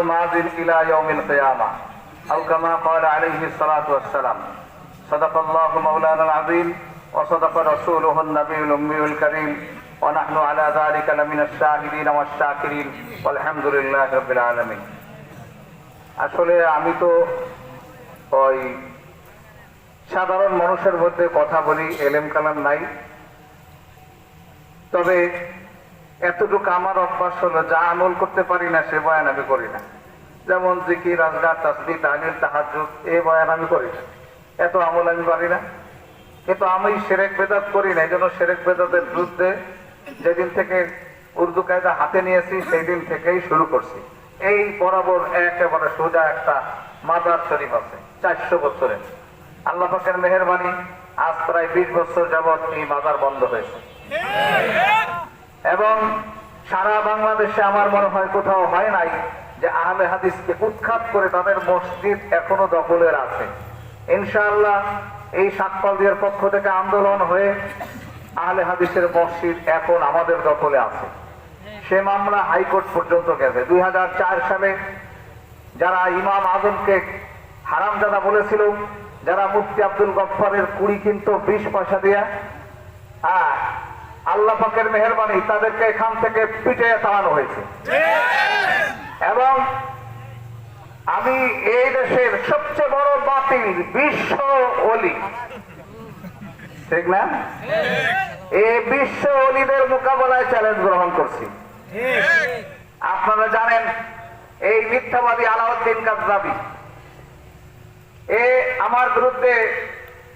ماض إلى يوم القيامة أو كما قال عليه الصلاة والسلام صدق الله مولانا العظيم وصدق رسوله النبي الأمي الكريم ونحن على ذلك لمن الشاهدين والشاكرين والحمد لله رب العالمين আসলে আমি তো ওই সাধারণ মানুষের মধ্যে কথা বলি এলেম কালাম নাই তবে এতটুকু আমার অভ্যাস হলো, যা আমল করতে পারি না, সে বয়ান আমি করি না। যেমন জিকি রাজগা তাসবি তাহলিল তাহাজুদ এই বয়ান আমি করি না। এত আমল আমি পারি না। কিন্তু আমি সেরেক বেদাত করি না এই জন্য সেরেক বেদাতের বিরুদ্ধে যেদিন থেকে উর্দু কায়দা হাতে নিয়েছি সেই দিন থেকেই শুরু করছি। এই বরাবর একেবারে সোজা একটা মাদার শরীফ আছে, চারশো বছরের। আল্লাহ পাকের মেহরবানি, আজ প্রায় বিশ বছর যাবৎ এই মাদার বন্ধ হয়েছে। এবং সারা বাংলাদেশে আমার মনে হয় কোথাও হয় নাই যে আহলে হাদিসকে উৎখাত করে তাদের মসজিদ এখনও দখলের আছে। ইনশাআল্লাহ এই সাতপালদিয়ার পক্ষ থেকে আন্দোলন হয়ে আহলে হাদিসের মসজিদ এখন আমাদের দখলে আছে। সে মামলা হাইকোর্ট পর্যন্ত গেছে। দুই হাজার চার সালে যারা ইমাম আজমকে হারামজাদা বলেছিল, যারা মুফতি আব্দুল গফফারের কুড়ি কিন্তু বিশ পয়সা দিয়া হ্যাঁ আল্লাহ পাকের মেহরবানি তাদেরকে এখান থেকে পিটে তাড়ানো হয়েছে। এবং আমি এই দেশের সবচেয়ে বড় বাতিল বিশ্ব অলি। ঠিক না? এই বিশ্ব অলিদের মোকাবেলায় চ্যালেঞ্জ গ্রহণ করছি। আপনারা জানেন এই মিথ্যাবাদী আলাউদ্দিন কাজরাবি এ আমার বিরুদ্ধে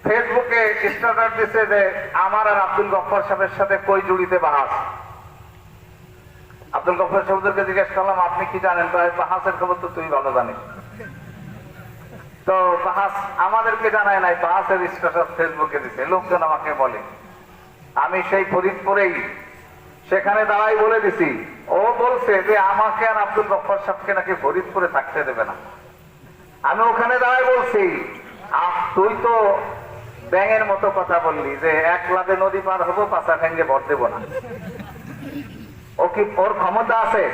ফেসবুকে স্ট্যাটাস দিছে যে আমার আর আব্দুল গফর সাহেবের সাথে কই জুড়িতে বাহাস? আব্দুল গফর সাহেবদেরকে জিজ্ঞেস করলাম, আপনি কি জানেন? বাহাসের খবর তো তুই ভালো জানিস। তো বাহাস আমাদেরকে জানায় নাই, বাহাসের স্ট্যাটাস ফেসবুকে দিছে। লোকজন আমাকে বলে। আমি সেই ফরিদপুরেই, সেখানে দাঁড়াই বলে দিছি। ও বলছে যে আমাকে আর আব্দুল গফর সাহেবকে নাকি ফরিদপুরে থাকতে দেবে না। আমি ওখানে দাঁড়াই বলছি তুই তো ব্যাঙের মতো কথা বললি যে এক লাভে নদী পার হব পাশা ভেঙ্গে ভর দেবো না। ও কি ওর ক্ষমতা আছে?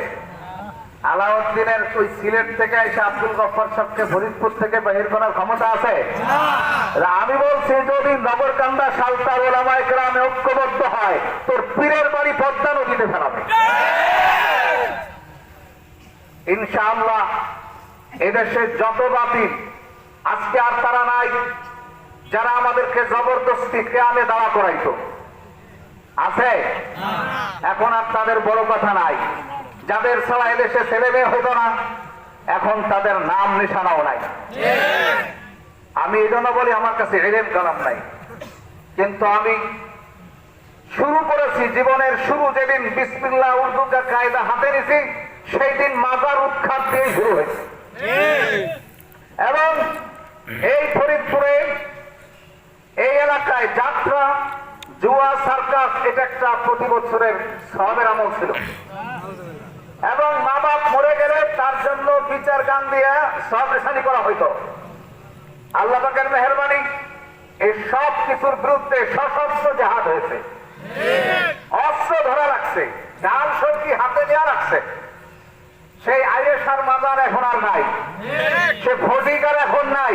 আলাউদ্দিনের ওই সিলেট থেকে এসে আব্দুল গফর সাহেবকে ফরিদপুর থেকে বাহির করার ক্ষমতা আছে? আমি বলছি, যদি নগরকান্দা সালতার ওলামায় গ্রামে ঐক্যবদ্ধ হয়, তোর পীরের বাড়ি পদ্মা নদীতে ফেলাবে। ইনশাআল্লাহ এদেশের যত বাতিল আজকে আর তারা নাই। যারা আমাদেরকে জবরদস্তি খেয়ালে দাঁড়া করাইতো। আছে? এখন আর তাদের বড় কথা নাই। যাদের ছাড়া এদেশে ছেলে মেয়ে হতো না এখন তাদের নাম নিশানাও নাই। আমি এই জন্য বলি আমার কাছে এলেম কালাম নাই। কিন্তু আমি শুরু করেছি জীবনের শুরু যেদিন বিসমিল্লাহ উর্দু কায়দা হাতে নিছি সেই দিন মাজার উৎখাত দিয়ে শুরু হয়েছে। এবং এই ফরিদপুরে এই এলাকায় যাত্রা, জুয়া, সার্কাস, এটা একটা প্রতি বছরের সবের আমল ছিল। এবং মা বাপ মরে গেলে তার জন্য বিচার গান দিয়ে সব রেশানি করা হইতো। আল্লাহ পাকের মেহরবানি, এই সব কিছুর বিরুদ্ধে সশস্ত্র জাহাজ হয়েছে। অস্ত্র ধরা রাখছে ডাল সবজি হাতে দেওয়া রাখছে সেই আইএসআর মাজার এখন আর নাই। সে ফটিকার এখন নাই।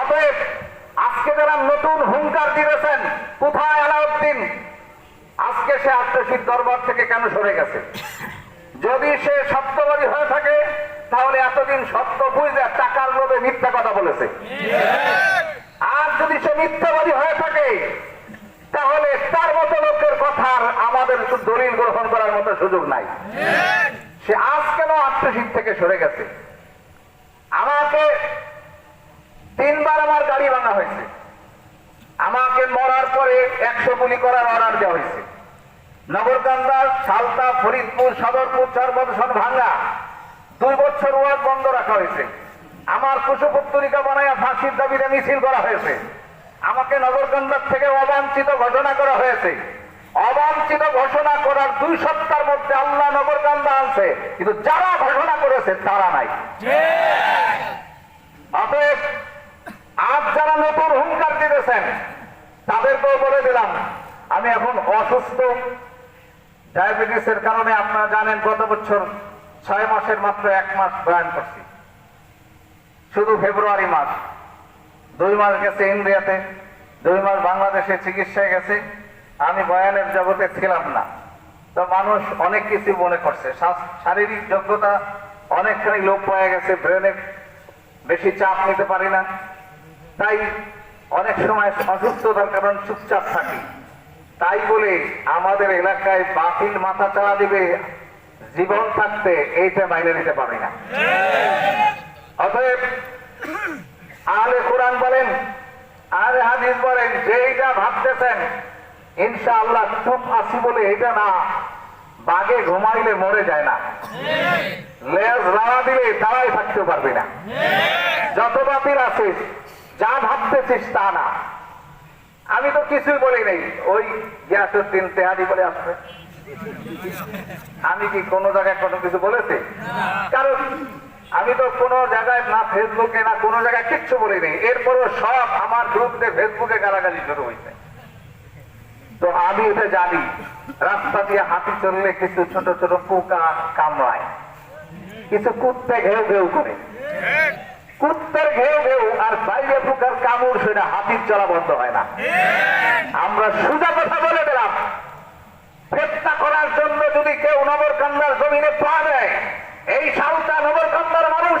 অতএব আজকে যারা নতুন হুঙ্কার দিয়েছেন, কোথায় আলাউদ্দিন? আজকে সে আত্মশীল দরবার থেকে কেন সরে গেছে? যদি সে সত্যবাদী হয়ে থাকে, তাহলে এতদিন সত্য বুঝে টাকার লোভে মিথ্যা কথা বলেছে। আর যদি সে মিথ্যাবাদী হয়ে থাকে, তাহলে তার মতো লোকের কথার আমাদের দলিল গ্রহণ করার মতো সুযোগ নাই। সে আজ কেন আত্মশীল থেকে সরে গেছে আমাকে তিনবার আমার গাড়ি ভাঙা হয়েছে। আমাকে মরার পরে একশো গুলি করার অর্ডার দেওয়া হয়েছে। নগরকান্দা সালতা ফরিদপুর সদরপুর চরবদশন ভাঙ্গা দুই বছর ওয়ার্ড বন্ধ রাখা হয়েছে। আমার কুশপুত্তরিকা বানায় ফাঁসির দাবিতে মিছিল করা হয়েছে। আমাকে নগরকান্দার থেকে অবাঞ্ছিত ঘোষণা করা হয়েছে। অবাঞ্ছিত ঘোষণা করার দুই সপ্তাহের মধ্যে আল্লাহ নগরকান্দা আনছে। কিন্তু যারা ঘোষণা করেছে তারা নাই। অতএব আজ যারা নতুন হুঙ্কার দিতেছেন তাদেরকেও বলে দিলাম, আমি এখন অসুস্থ। ডায়াবেটিসের কারণে আপনারা জানেন গত বছর ছয় মাসের মাত্র এক মাস বয়ান করছি। শুধু ফেব্রুয়ারি মাস, দুই মাস গেছে ইন্ডিয়াতে, দুই মাস বাংলাদেশে চিকিৎসায় গেছে, আমি বয়ানের জগতে ছিলাম না। তো মানুষ অনেক কিছু মনে করছে শারীরিক যোগ্যতা অনেকখানি লোপ পাওয়া গেছে ব্রেনে বেশি চাপ নিতে পারি না। তাই অনেক সময় অসুস্থতার কারণ চুপচাপ থাকি। তাই বলে আমাদের এলাকায় বাতিল মাথা চাড়া দিবে জীবন থাকতে এইটা মাইনে নিতে পারি না। অতএব আলে কোরআন বলেন আলে হাদিস বলেন যে এইটা ভাবতেছেন, ইনশাআল্লাহ চুপ আসি বলে এটা না, বাগে ঘুমাইলে মরে যায় না। লেজ লাড়া দিলে দাঁড়াই থাকতে পারবে না। যত বাতিল আছিস যা ভাবতেছিস তা না। আমি তো কিছুই বলি নেই। ওই গিয়াসুদ্দিন তেহারি বলে আসবে। আমি কি কোনো জায়গায় কোনো কিছু বলেছি? কারণ আমি তো কোনো জায়গায় না ফেসবুকে, না কোনো জায়গায় কিচ্ছু বলি নেই। এরপরও সব আমার গ্রুপে ফেসবুকে গালাগালি শুরু হয়েছে। তো আমি এটা জানি, রাস্তা দিয়ে হাতি চললে কিছু ছোট ছোট পোকা কামড়ায়, কিছু কুত্তে ঘেউ ঘেউ করে। কুত্তের ঘেউ ঘেউ আর বাইরে পোকার কামড় সেটা হাতির চলা বন্ধ হয় না। আমরা সোজা কথা বলে দিলাম। ফেতনা করার জন্য যদি কেউ নবরকান্দার জমিনে পা দেয় এই সাউটা নবরকান্দার মানুষ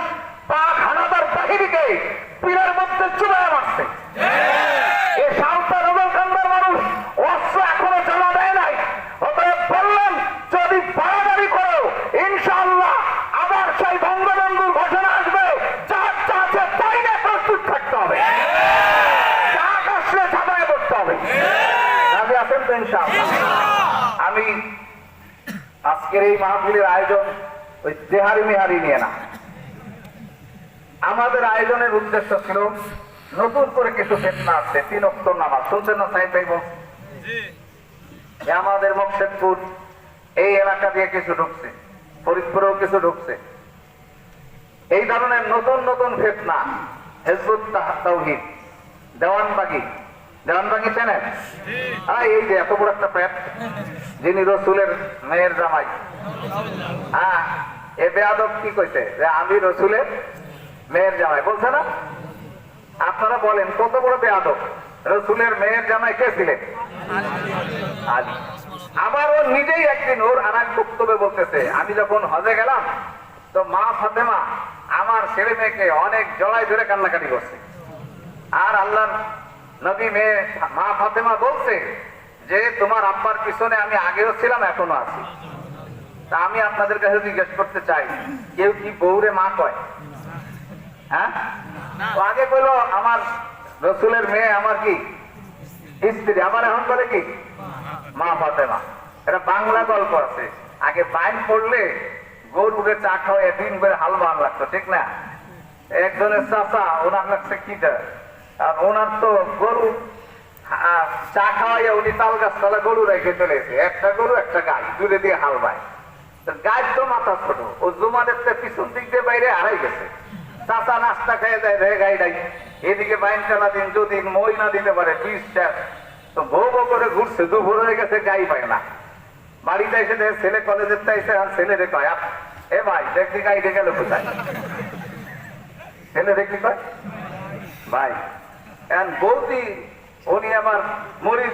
পাক খানাদার বাহিনীকে পীরের মধ্যে চুবায় মারছে। আজকের এই মাহফিলের আয়োজন ওই দেহারি মেহারি নিয়ে না। আমাদের আয়োজনের উদ্দেশ্য ছিল নতুন করে কিছু ফেতনা আছে তিন অক্টর নামাজ। শুনছেন না সাহেব ভাই আমাদের মকসেদপুর এই এলাকা দিয়ে কিছু ঢুকছে ফরিদপুরেও কিছু ঢুকছে। এই ধরনের নতুন নতুন ফেতনা হেজবুত তাহিদ দেওয়ানবাগি দেওয়ানবাগি চেনেন হ্যাঁ এই যে এত বড় একটা প্যাট, যিনি রসুলের মেয়ের জামাই। হ্যাঁ এ বেয়াদব কি কইছে? যে আমি রসুলের মেয়ের জামাই। বলছে না? আপনারা বলেন, কত বড় বেয়াদব? রসুলের মেয়ের জামাই কে ছিলেন? আবার ও নিজেই একদিন ওর আর এক বক্তব্যে বলতেছে, আমি যখন হজে গেলাম, তো মা ফাতেমা আমার ছেলে মেয়েকে অনেক জড়াই ধরে কান্নাকাটি করছে। আর আল্লাহ নবী মেয়ে মা ফাতেমা বলছে যে তোমার আব্বার পিছনে আমি আগেও ছিলাম এখনও আছি। তা আমি আপনাদের কাছে জিজ্ঞেস করতে চাই কেউ কি বউরে মা কয়? হ্যাঁ? আগে বলল আমার রসুলের মেয়ে আমার কি? স্ত্রী। আমার এখন বলে কি? মা ফাতেমা। এটা বাংলা গল্প আছে। আগে বাইন পড়লে গরুকে চা খাওয়াই দিন করে হালবান লাগতো ঠিক না? একজনের চাচা ওনার লাগছে কিটা আর ওনার তো গরু চা খাওয়াইয়া উনি তাল গাছ তলা গরু রেখে চলেছে একটা গরু, একটা গাই দূরে দিয়ে হাল বায়। গায়ের তো মাথা ছোট, ও জুমাদের পিছন দিক দিয়ে বাইরে হারাই গেছে। চাচা নাস্তা খেয়ে দেয় রে গাইডাই এদিকে বাইন চালা দিন, যদি মই না দিতে পারে বিষ তো বউ বউ করে ঘুরছে, দুপুর হয়ে গেছে, গাই পায় না। বাড়িতে এসে দেখে ছেলে কলেজের চাইছে আর ছেলে রে কয় এ ভাই, দেখবি গাই ডে গেল কোথায়? ছেলে দেখবি কয়? ভাই বৌদি, উনি আমার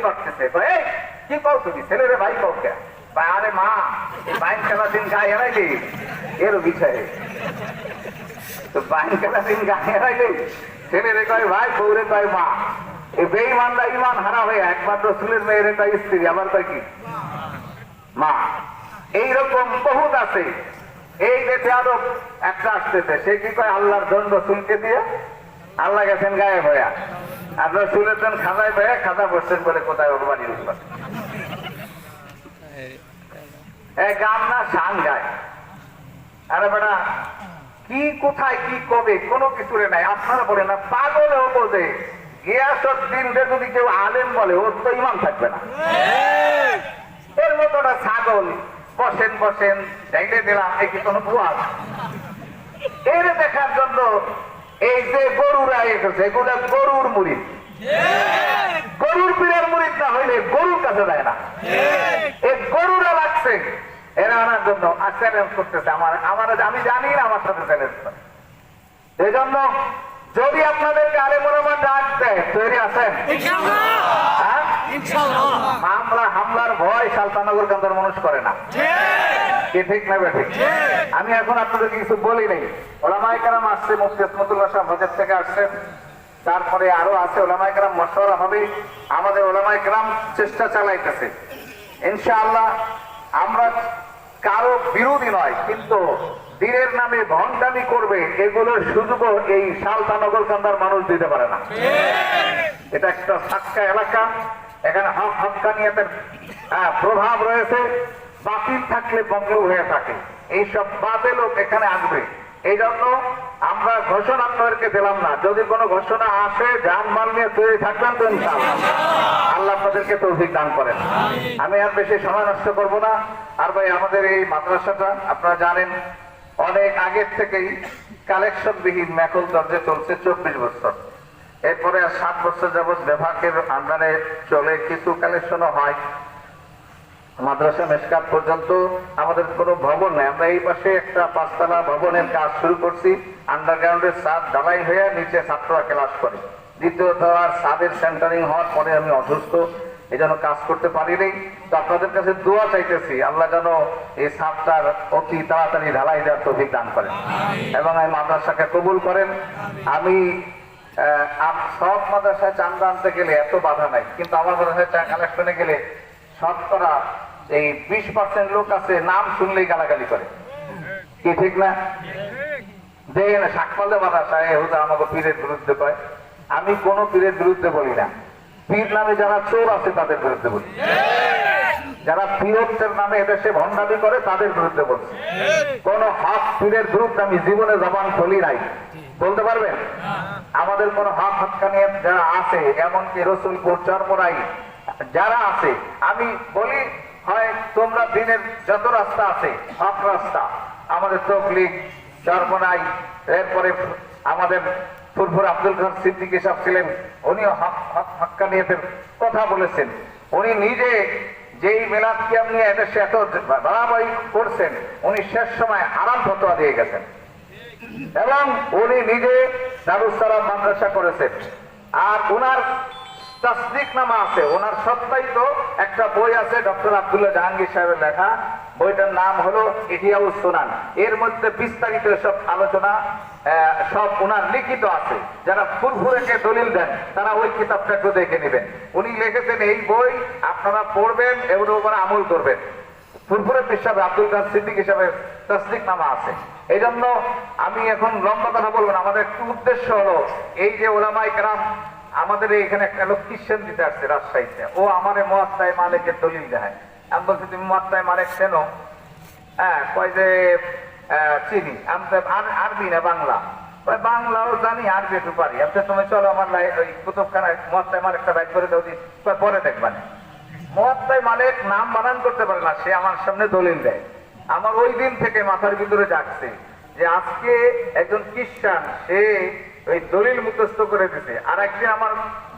পাচ্ছে এই, কি কও তুমি? ছেলেরে ভাই কও কে? আরে মা, বাইন খেলা দিন গায়ে হারাইলি? এর বিষয়ে। তো বাইন খেলা দিন গায়ে হারাইলি। ছেলেরে কয়, ভাই, বউরে কয়, মা। এই বেঈমানরা ইমান হারা হয়ে একমাত্র চুলের মেয়েরে কয়, স্ত্রী। আবার কয় কি? মা। এইরকম বহুত আছে। এই যে আরও একটা আসতেছে। সে কি কয়, আল্লাহর দণ্ড শুনকে দিয়ে আল্লাহ গেছেন গায়ে ভয়া আপনার চুলের জন খাজায় ভয়া খাজা বসছেন বলে কোথায় ওর বাড়ির গান না শান গায়। আরে বেটা, কি কোথায় কি কবে কোনো কিছুরে নাই। আপনারা বলে না, পাগলেও বোঝে। গিয়াসর দিনটা যদি কেউ আলেম বলে, ওর তো ইমান থাকবে না। এর মতো একটা ছাগল। বসেন বসেন চাইলে দিলাম এই কি কোনো বুয়াজ এর দেখার জন্য এই যে গরুরা এসেছে এগুলো গরুর মুড়ি গরুর পীরের মুড়িদ না হইলে গরুর কাছে যায় না। এই গরুরা লাগছে। এরা আনার জন্য আর চ্যালেঞ্জ করতেছে। আমার আমার আমি জানি না আমার সাথে চ্যালেঞ্জ করে। এই জন্য যদি আপনাদেরকে আলে মনোমান ডাক দেয় তৈরি আছেন? হ্যাঁ? মামলা হামলার ভয় সালতানগর কান্দার মানুষ করে না। ঠিক ঠিক আমি এখন আপনাদের কিছু বলি নাই। ওলামাই কারাম আসছে মুফতি আসমতুল্লাহ সাহেব হজের থেকে আসছেন। তারপরে আরও আছে ওলামাই কারাম মশওয়ারা হবে। আমাদের ওলামাই কারাম চেষ্টা চালাইতেছে। ইনশাআল্লাহ আমরা কারও বিরোধী নয়, কিন্তু দিনের নামে ভণ্ডামি করবে এগুলোর সুযোগও এই সালতানগর কান্দার মানুষ দিতে পারে না। এটা একটা সাক্কা এলাকা। এখানে হক হকানিয়াতের প্রভাব রয়েছে। বাতিল থাকলে বঙ্গেও হয়ে থাকে। এইসব বাদে লোক এখানে আসবে। এই জন্য আমরা ঘোষণা আপনাদেরকে দিলাম না। যদি কোনো ঘোষণা আসে যান মাল নিয়ে তৈরি থাকবেন তো ইনশাআল্লাহ। আল্লাহ আপনাদেরকে তৌফিক দান করেন। আমি আর বেশি সময় নষ্ট করব না। আর ভাই আমাদের এই মাদ্রাসাটা আপনারা জানেন অনেক আগের থেকেই কালেকশন বিহীন ম্যাকল দরজে চলছে চব্বিশ বছর। এরপরে আর সাত বছর যাবৎ বিভাগের আন্ডারে চলে কিছু কালেকশনও হয়। মাদ্রাসা মেসকাত পর্যন্ত আমাদের কোনো ভবন নেই। আমরা এই পাশে একটা পাঁচতলা ভবনের কাজ শুরু করছি। আন্ডারগ্রাউন্ডের ছাদ ঢালাই হয়ে নিচে ছাত্ররা ক্লাস করে। দ্বিতীয়ত আর ছাদের সেন্টারিং হওয়ার পরে আমি অসুস্থ এই জন্য কাজ করতে পারিনি তো আপনাদের কাছে দোয়া চাইতেছি, আল্লাহ যেন এই ছাদটার অতি তাড়াতাড়ি ঢালাই দেওয়ার তৌফিক দান করেন এবং এই মাদ্রাসাকে কবুল করেন। আমি সব মাদ্রাসায় চান্দা আনতে গেলে এত বাধা নাই, কিন্তু আমার মাদ্রাসায় চা কালেকশনে গেলে শতকরা এই বিশ পার্সেন্ট লোক আছে, নাম শুনলেই গালাগালি করে। কি ঠিক না? শাকপালে হুদা আমাকে পীরের বিরুদ্ধে আমি কোন পীরের বিরুদ্ধে বলি না। পীর নামে যারা চোর আছে, তাদের বিরুদ্ধে বলি। যারা পীরত্বের নামে এদেশে ভণ্ডামি করে, তাদের বিরুদ্ধে বলছি কোন হক পীরের বিরুদ্ধে আমি জীবনে জবান খুলি নাই। বলতে পারবেন? আমাদের কোন হক হকানিয়ে যারা আছে, এমনকি রসুলপুর চরমরাই যারা আছে, আমি বলি হয় তোমরা দিনের যত রাস্তা আছে হক রাস্তা। আমাদের তকলিক চরমনাই এরপরে আমাদের ফুরফুর আব্দুল খান সিদ্দিকী সাহেব ছিলেন, উনিও হক হক কথা বলেছেন। উনি নিজে যেই মেলাদ কিয়াম নিয়ে এদেশে এত ধারাবাহিক করছেন, উনি শেষ সময় হারাম ফতোয়া দিয়ে গেছেন। এবং উনি নিজে দারুসালাম মাদ্রাসা করেছেন। আর ওনার তাসদিক নামা আছে। ওনার সত্যায়িত একটা বই আছে ডক্টর আব্দুল্লাহ জাহাঙ্গীর সাহেবের লেখা। বইটার নাম হলো ইহিয়াউস সুনান। এর মধ্যে বিস্তারিত সব আলোচনা সব ওনার লিখিত আছে। যারা ফুরফুরেকে দলিল দেন, তারা ওই কিতাবটা একটু দেখে নেবেন। উনি লিখেছেন এই বই আপনারা পড়বেন এবং উপরে আমল করবেন। ফুরফুরের হিসাবে আব্দুল কাদ সিদ্দিক হিসাবে তসদিক নামা আছে। এই জন্য আমি এখন লম্বা কথা বলব আমাদের একটু উদ্দেশ্য হলো, এই যে ওলামাই কেরাম আমাদের এখানে একটা লোক খ্রিস্টান দিতে আসছে রাজশাহীতে। ও আমার মহাত্মায় মালিকের দলিল দেয় আমি বলছি, তুমি মহাত্মায় মালিক চেনো হ্যাঁ কয় যে চিনি। আমি তো আরবি না, বাংলা। বাংলাও জানি আরবি একটু পারি। আমি তুমি চলো আমার ওই কুতুবখানায় মহাত্মায় মালিক একটা বাইক করে দাও পরে দেখবানে মহাত্মায় মালিক নাম বানান করতে পারে না, সে আমার সামনে দলিল দেয়। আমার ওই দিন থেকে মাথার ভিতরে জাগছে যে আজকে একজন খ্রিস্টান সে ওই দলিল মুখস্থ করে দিতে আর একদিন আমার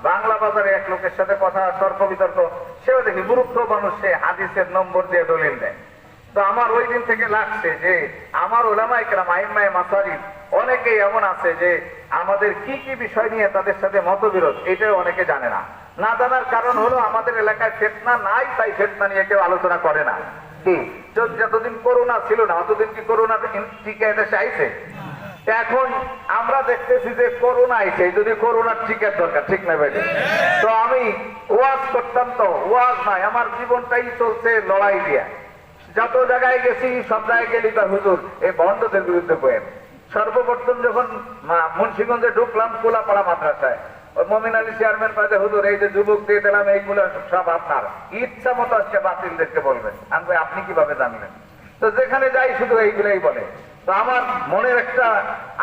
বাংলা বাজারে এক লোকের সাথে কথা তর্ক বিতর্ক সেও দেখি মূর্খ মানুষ সে হাদিসের নম্বর দিয়ে দলিল দেয়। তো আমার ওই দিন থেকে লাগছে যে আমার ওলামাই কেরাম আইমাই মাসারি অনেকেই এমন আছে যে আমাদের কি কি বিষয় নিয়ে তাদের সাথে মতবিরোধ এটাও অনেকে জানে না। না জানার কারণ হলো আমাদের এলাকায় ফেতনা নাই তাই ফেতনা নিয়ে কেউ আলোচনা করে না। যতদিন করোনা ছিল না অতদিন কি করোনা টিকা এদেশে আইছে? এখন আমরা দেখতেছি যে করোনা আইছে যদি করোনার টিকার দরকার, ঠিক না ভাই? তো আমি ওয়াজ করতাম তো, ওয়াজ নাই, আমার জীবনটাই চলছে লড়াই দিয়া। যত জায়গায় গেছি, সব জায়গায় গেলি তার হুজুর, এই বন্ধদের বিরুদ্ধে বয়েন সর্বপ্রথম যখন ঢুকলাম, কোলাপাড়া মাদ্রাসায় মমিন আলী চেয়ারম্যান কাজে হুজুর, এই যে যুবক দিয়ে দিলাম, এইগুলো সব আপনার। ইচ্ছা মতো আজকে বাতিল দেখতে বলবেন। আমি আপনি কীভাবে জানলেন? তো যেখানে যাই, শুধু এইগুলাই বলে। তো আমার মনের একটা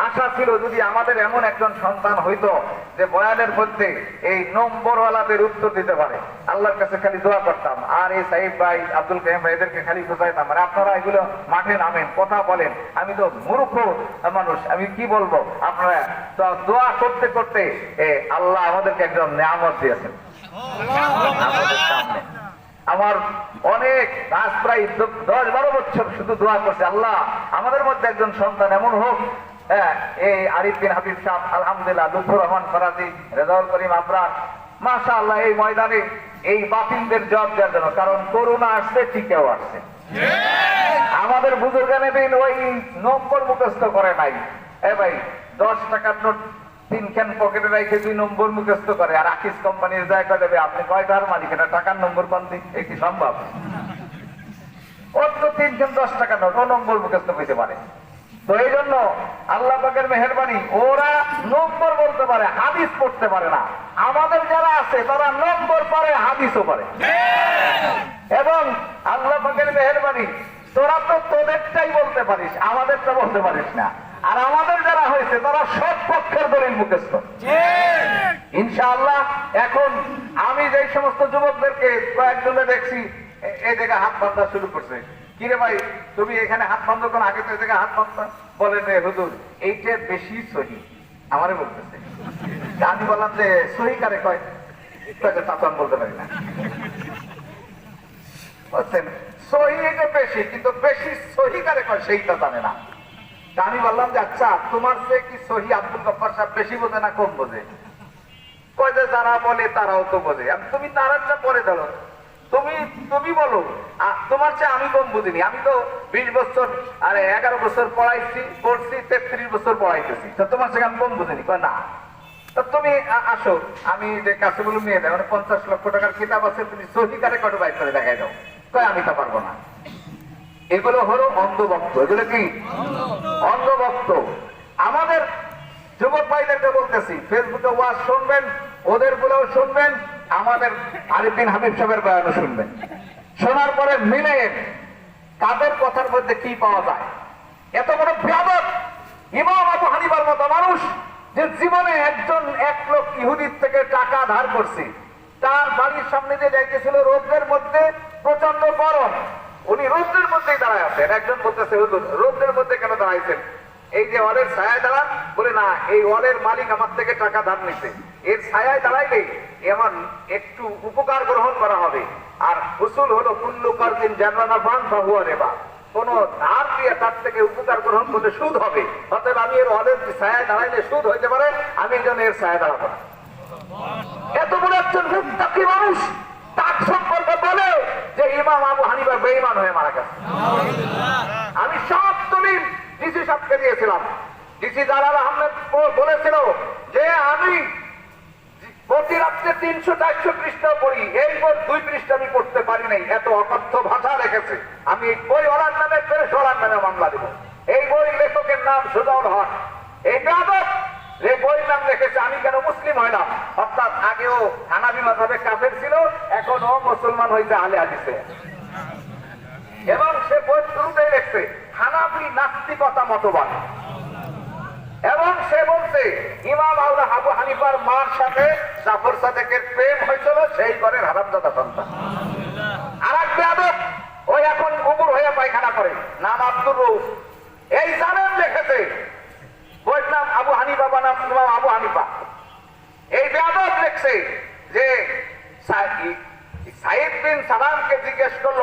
আশা ছিল যদি আমাদের এমন একজন সন্তান হইতো যে বয়ানের মধ্যে এই নম্বরওয়ালাদের উত্তর দিতে পারে। আল্লাহর কাছে খালি দোয়া করতাম। আর এই সাহিব ভাই, আব্দুল কাইম ভাই, এদেরকে খালি খোঁজাইতাম আর আপনারা এগুলো মাঠে নামেন, কথা বলেন। আমি তো মূর্খ মানুষ, আমি কি বলব? আপনারা তো দোয়া করতে করতে আল্লাহ আমাদেরকে একজন নিয়ামত দিয়েছেন। আমার অনেক আজ প্রায় দশ বারো বছর শুধু দোয়া করছে, আল্লাহ, আমাদের মধ্যে একজন সন্তান এমন হোক হ্যাঁ এই আরিফ বিন হাবিব সাহ আলহামদুলিল্লাহ লুৎফুর রহমান ফরাজি রেজাউল করিম আবরার মাশা আল্লাহ এই ময়দানে এই বাতিলদের জবাব দেওয়ার জন্য, কারণ করোনা আসছে, টিকেও আসছে। আমাদের বুজুর্গানে দিন ওই নম্বর মুখস্থ করে নাই। এ ভাই, দশ টাকার নোট তিনখান পকেটে রেখে দুই নম্বর করে। আর আকিস কোম্পানির দেবে, আপনি কয়টার টাকার নম্বর পান দিন এ কি সম্ভব? তিনখান দশ টাকার নোট, ও নম্বর পারে। তো এই জন্য আল্লাহ পাকের মেহরবানি, ওরা নম্বর বলতে পারে, হাদিস পড়তে পারে না। আমাদের যারা আছে, তারা নম্বর পারে হাদিসও পারে এবং আল্লাহ পাকের মেহরবানি, তোরা তো তোদেরটাই বলতে পারিস, আমাদেরটা বলতে পারিস না। আর আমাদের যারা হয়েছে তারা সব পক্ষের দলিল মুখস্থ। ইনশাআল্লাহ এখন আমি যে সমস্ত যুবকদেরকে কয়েকজনে দেখছি এই জায়গায় হাত বান্ধা শুরু করছে। কিরে ভাই তুমি এখানে হাত বন্ধ করো আগে তো এই জায়গায় হাত বান্ধা বলে রে হুজুর এইটা বেশি সহি। আমারে বলতেছে। আমি বললাম যে সহি কারে কয়? কয় তা তো আমি বলতে পারি না। বুঝছেন সহি এটা বেশি কিন্তু বেশি সহি কারে কয়? সেইটা জানে না। আমি বললাম যে আচ্ছা তোমার সে কি সহি আব্দুল গফার সাহেব বেশি বোঝে না কম বোঝে? কয় যে, যারা বলে তারাও তো বোঝে। তুমি তারাটা পরে ধরো তুমি তুমি বলো। তোমার চেয়ে আমি কম বুঝিনি। আমি তো বিশ বছর, আরে এগারো বছর পড়াইছি, পড়ছি, তেত্রিশ বছর পড়াইতেছি। তো তোমার থেকে আমি কম বুঝিনি? না। তা তুমি আসো। আমি যে কাছে বলুন নিয়ে দেয় মানে পঞ্চাশ লক্ষ টাকার কিতাব আছে, তুমি সহি কারে কত বাইক করে দেখাই দাও। কয়, আমি তা পারব না। এগুলো হলো অন্ধভক্ত। এগুলো কি? অন্ধভক্ত। আমাদের যুবক ভাইদেরকে বলতেছি ফেসবুকে ওয়াজ শুনবেন, ওদের গুলোও শুনবেন, আমাদের আরিফিন হাবিব সাহেবের বয়ানও শুনবেন। শোনার পরে মিলে তাদের কথার মধ্যে কি পাওয়া যায়? এত বড় ব্যাপক ইমাম আবু হানিবার মতো মানুষ যে জীবনে একজন এক লোক ইহুদির থেকে টাকা ধার করছে। তার বাড়ির সামনে দিয়ে যাইতেছিল রোদ্রের মধ্যে প্রচণ্ড গরম। উনি রোদ্রের মধ্যেই দাঁড়ায় আছেন। একজন বলতেছে, হুজুর, রোদ্রের মধ্যে কেন দাঁড়াইছেন? এই যে ওয়ালের ছায়ায় দাঁড়ান, বলে, না, এই ওয়ালের মালিক আমার থেকে টাকা ধার নিছে। এর ছায়ায় দাঁড়াইলে এমন একটু উপকার গ্রহণ করা হবে। আর উসুল হলো, কুল্লু কারদিন জানানা পান বা হুয়া রেবা। কোন ধার দিয়ে তার থেকে উপকার গ্রহণ করলে সুদ হবে। অতএব আমি এর ওয়ালের ছায়ায় দাঁড়াইলে সুদ হইতে পারে, আমি এই জন্য এর ছায়ায় দাঁড়াবো এত বড় একজন মানুষ তার সম্পর্কে বলে যে ইমাম আবু হানিফা বেঈমান হয়ে মারা গেছে। আমি সব দলিল ডিসি সাহেবকে দিয়েছিলাম। ডিসি জালাল আহমেদ বলেছিল যে আমি প্রতি রাত্রে তিনশো চারশো পৃষ্ঠা পড়ি। এই বই দুই পৃষ্ঠা আমি পড়তে পারি নাই। এত অকথ্য ভাষা রেখেছে। আমি এই বই ওলার নামে ফেরেস ওলার নামে মামলা দিব। এই বই লেখকের নাম সুজাউল হক। এই ব্যাপক যে বইয়ের নাম আমি কেন মুসলিম হইলাম অর্থাৎ আগেও হানাবি মাধাবে কাফের ছিল, এখন ও মুসলমান হইতে আলে এবং সে বই শুরুতেই হানাফি নাস্তিকতা মতবাদ। এবং সে বলছে, ইমাম আউলা আবু হানিফার মার সাথে জাফর সাদেকের প্রেম হয়েছিল, সেই ঘরের হারামজাদা সন্তান। আর ওই এখন উমর হয়ে পায়খানা করে, নাম আব্দুর রৌফ এই জানেন লিখেছে বইয়ের বানাম ইমাম আবু হানিফা। এই বেয়াদব লিখছে যে সাইদ বিন সালামকে জিজ্ঞেস করল।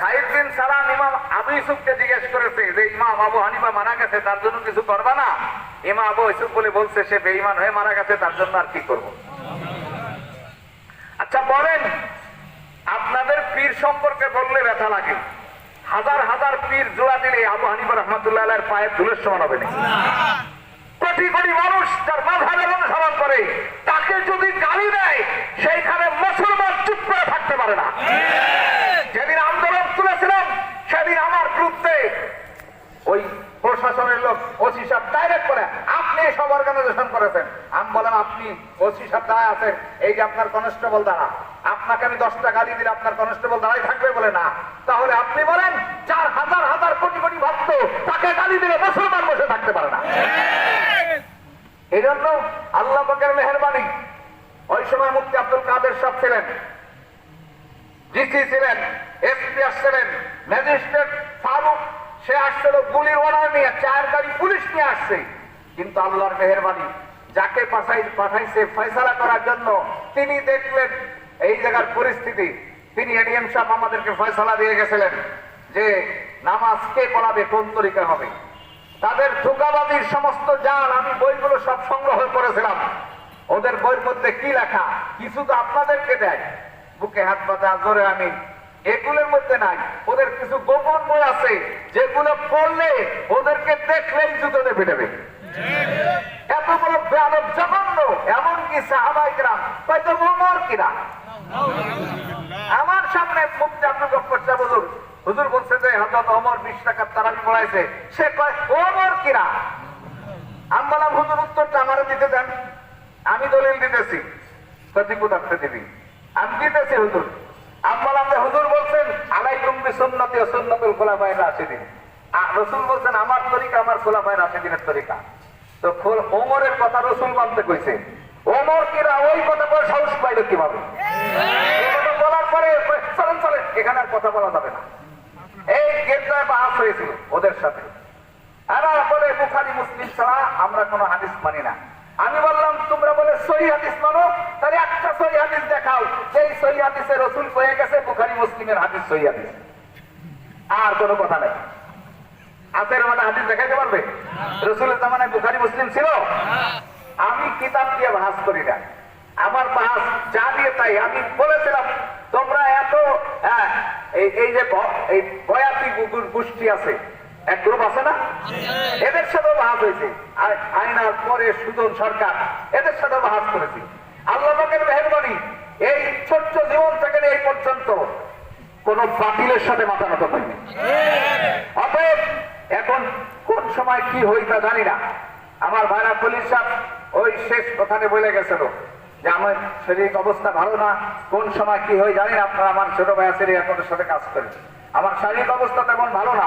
সাইদ বিন সালাম ইমাম আবু ইউসুফকে জিজ্ঞেস করেছে যে, ইমাম আবু হানিফা মারা গেছে, তার জন্য কিছু করবা না? ইমাম আবু ইউসুফ বলে বলছে, সে বেঈমান হয়ে মারা গেছে, তার জন্য আর কি করব? আচ্ছা বলেন, আপনাদের পীর সম্পর্কে বললে ব্যথা লাগে। হাজার হাজার পীর জোড়া দিলে আবু হানিফা রহমতুল্লাহ পায়ের ধুলের সমান হবে না কোটি কোটি মানুষ যার মাঝাবের অনুসরণ করে তাকে যদি গালি দেয়, সেইখানে মুসলমান চুপ করে থাকতে পারে না। যেদিন আন্দোলন তুলেছিলাম, সেদিন আমার বিরুদ্ধে ওই প্রশাসনের লোক ওসি সাহেব ডাইরেক্ট করে আপনি সব অর্গানাইজেশন করেছেন। আমি বললাম, আপনি ওসি সাহেব দাঁড়ায় আছেন, এই যে আপনার কনস্টেবল দাঁড়া। আপনাকে আমি দশটা গালি দিলে আপনার কনস্টেবল দাঁড়াই থাকবে বলে না। তাহলে আপনি বলেন, চার হাজার হাজার কোটি কোটি ভক্ত তাকে গালি দিলে মুসলমান বসে থাকতে পারে না। এই জন্য আল্লাহ পাকের মেহরবানি। ওই সময় মুক্তি আব্দুল কাদের সাহেব ছিলেন। ডিসি ছিলেন, এসপি আসছিলেন, ম্যাজিস্ট্রেট ফারুক, সে আসছিল গুলির অর্ডার নিয়ে চার গাড়ি পুলিশ নিয়ে আসছে। কিন্তু আল্লাহর মেহরবানি, যাকে পাঠাই পাঠাইছে ফয়সালা করার জন্য, তিনি দেখলেন এই জায়গার পরিস্থিতি। তিনি এডিএম সাহেব আমাদেরকে ফয়সলা দিয়ে গেছিলেন যে, নামাজ কে পড়াবে, কোন তরিকা হবে? তাদের ধোকাবাজির সমস্ত জাল আমি বইগুলো সব সংগ্রহ করেছিলাম। ওদের বইয়ের মধ্যে কি লেখা? কিছু তো আপনাদেরকে দেয়। বুকে হাত পাতা জোরে আমি। এগুলোর মধ্যে নাই। ওদের কিছু গোপন বই আছে, যেগুলো পড়লে ওদেরকে দেখলেই জুতোতে ফেটেবে এত বড় বেয়াদব জঘন্য, এমনকি সাহাবাই গ্রাম হয়তো মোমর কিনা? আমার সামনে মুক্তি আব্দুল গফর সাহেব হুজুর বলছে যে হজরত ওমর বিশ টাকার তারাবি পড়াইছে। সে কয়, ওমর কিরা? আমি বললাম, হুজুর, উত্তরটা আমারে দিতে দেন। আমি দলিল দিতেছি। দিবি। আমি দিতেছি, হুজুর। আমি বললাম যে, হুজুর বলছেন, আলাইকুম বি সুন্নতি ও সুন্নতুল খোলাফায়ে রসুল বলছেন, আমার তরিকা, আমার খোলাফায়ে তরিকা। তো ওমরের কথা রসুল মানতে কইছে। ওমর কিরা, ওই কথা বলে সাহস কীভাবে? বলার পরে, চলেন চলেন, এখানে আর কথা বলা যাবে না। এই গেটটায় বাহাস হয়েছিল ওদের সাথে। এরা বলে বুখারি মুসলিম ছাড়া আমরা কোনো হাদিস মানি না। আমি বললাম তোমরা বলে সহি হাদিস মানো? তাহলে একটা সহি হাদিস দেখাও। সেই সহি হাদিসে রসুল হয়ে গেছে বুখারি মুসলিমের হাদিস সহি হাদিস। আর কোনো কথা নাই। হাতের মানে হাদিস দেখাইতে পারবে? রসুলের বুখারি মুসলিম ছিল? আমি কিতাব দিয়ে বাহাস করি না। আমার বাহাস যা দিয়ে তাই। আমি বলেছিলাম তোমরা এত হ্যাঁ, এই যে এই বয়াতি গোষ্ঠী আছে, এক গ্রুপ আছে না? এদের সাথেও বাহাস হয়েছে। আইনার পরে সুজন সরকার এদের সাথেও বাহাস করেছি। আল্লাহ পাকের মেহরবানি, এই ছোট্ট জীবন থেকে এই পর্যন্ত কোন বাতিলের সাথে মাথা নত হয়নি অতএব, এখন কোন সময় কি হই তা জানি না। আমার ভাইরা পুলিশ ওই শেষ ওখানে বলে গেছিল। যে আমার শারীরিক অবস্থা ভালো না কোন সময় কি হয় জানি না আপনারা আমার ছোট ভাই আছে আপনাদের সাথে কাজ করেন আমার শারীরিক অবস্থা তেমন ভালো না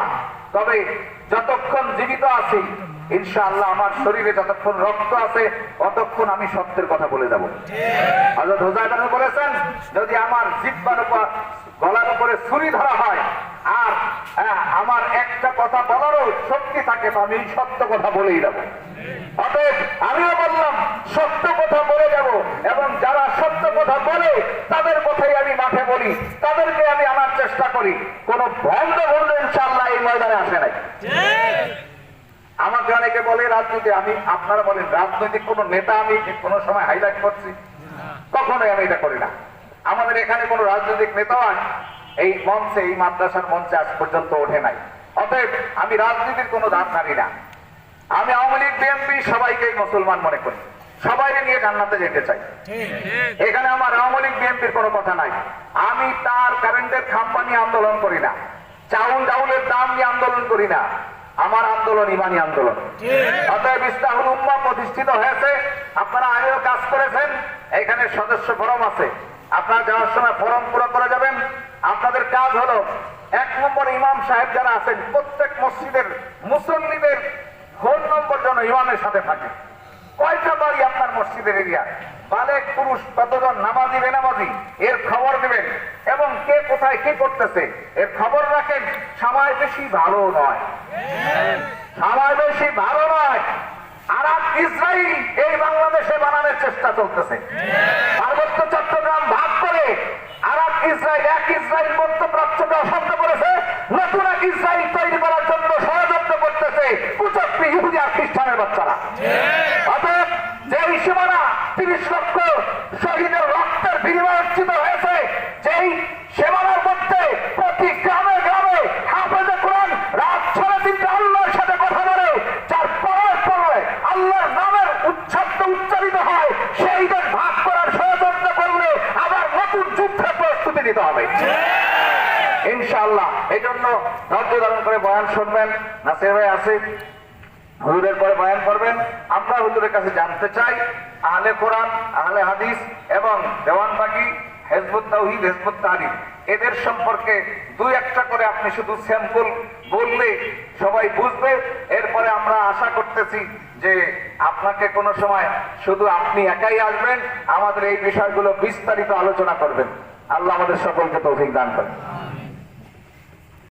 তবে যতক্ষণ জীবিত আছি ইনশাআল্লাহ আমার শরীরে যতক্ষণ রক্ত আছে ততক্ষণ আমি সত্যের কথা বলে যাব। হযরত হুজাইফা বলেছেন যদি আমার জিহ্বার উপর গলার উপরে ছুরি ধরা হ্যাঁ, আমার একটা কথা বলারও শক্তি থাকে তো আমি সত্য কথা বলেই যাব। অতএব আমিও বললাম, সত্য কথা বলে যাব এবং যারা সত্য কথা বলে, তাদের কথাই আমি মাঠে বলি, তাদেরকে আমি আনার চেষ্টা করি। কোন ভন্ড ভন্ড ইনশাল্লাহ এই ময়দানে আসে নাই। আমাকে অনেকে বলে রাজনীতি, আমি আপনারা বলেন, রাজনৈতিক কোন নেতা আমি কোনো সময় হাইলাইট করছি, কখনোই আমি এটা করি না। আমাদের এখানে কোনো রাজনৈতিক নেতাও এই মঞ্চে, এই মাদ্রাসার মঞ্চে আজ পর্যন্ত ওঠে নাই। অতএব আমি রাজনীতির কোনো ধার ধারি না। আমি আওয়ামী লীগ, বিএনপি সবাইকে মুসলমান মনে করি। সবাইকে নিয়ে জান্নাতে যেতে চাই। এখানে আমার আওয়ামী লীগ, বিএনপির কোনো কথা নাই। আমি তার কারেন্টের খাম্পা নিয়ে আন্দোলন করি না। চাউল ডাউলের দাম নিয়ে আন্দোলন করি না। আমার আন্দোলন ইমানি আন্দোলন। অতএব ইস্তাহুল উম্মা প্রতিষ্ঠিত হয়েছে। আপনারা আগেও কাজ করেছেন। এখানে সদস্য ফরম আছে। আপনারা যাওয়ার সময় ফরম পুরো করে যাবেন। কাজ হলো, এক নম্বর ইমাম সাহেব যারা আছেন, প্রত্যেক মসজিদের মুসল্লিদের ফোন নম্বর যেন ইমামের সাথে থাকে। কয়টা বাড়ি আপনার মসজিদের এরিয়া? বালেক পুরুষ, কতজন? নামাজি, বেনামাজি? এর খবর দেবেন। এবং কে কোথায় কি করতেছে? এর খবর রাখেন, সময় বেশি ভালো নয়। সময় বেশি ভালো নয়। আর ইসরায়েল এই বাংলাদেশে বানানোর চেষ্টা চলতেছে। পার্বত্য চট্টগ্রাম, ভাগ ইসরায়েল, এক ইসরায়েল মধ্যপ্রাচ্যকে অশান্ত করেছে, নতুন এক ইসরায়েল তৈরি করার জন্য ষড়যন্ত্র করতেছে কুচক্রী ইহুদি আর খ্রিস্টানের বাচ্চারা। অতএব যে সীমানা তিরিশ লক্ষ শহীদের রক্তের বিনিময় অর্জিত হয়েছে, যেই সীমানার মধ্যে প্রতি গ্রামে গ্রামে হাফেজে কোরআন রাত সাড়ে তিনটা আল্লাহর সাথে কথা বলে যার পরে পরে আল্লাহর নামের উচ্ছাব্দ উচ্চারিত হয় সেইদের ভাগ করার ষড়যন্ত্র করলে আবার নতুন যুদ্ধের প্রস্তুতি নিতে হবে ইনশাআল্লাহ এই জন্য ধৈর্য ধারণ করে বয়ান শুনবেন আসিফ হুজুরের পরে বয়ান করবেন। আমরা হুজুরের কাছে জানতে চাই, আহলে কোরআন, আহলে হাদিস এবং দেওয়ানবাগি হেজবুত তাওহিদ, হেজবুত তারিফ, এদের সম্পর্কে দুই একটা করে আপনি শুধু স্যাম্পল বললে সবাই বুঝবে। এরপরে আমরা আশা করতেছি যে আপনাকে কোনো সময় শুধু আপনি একাই আসবেন। আমাদের এই বিষয়গুলো বিস্তারিত আলোচনা করবেন। আল্লাহ আমাদের সকলকে তৌফিক দান করেন।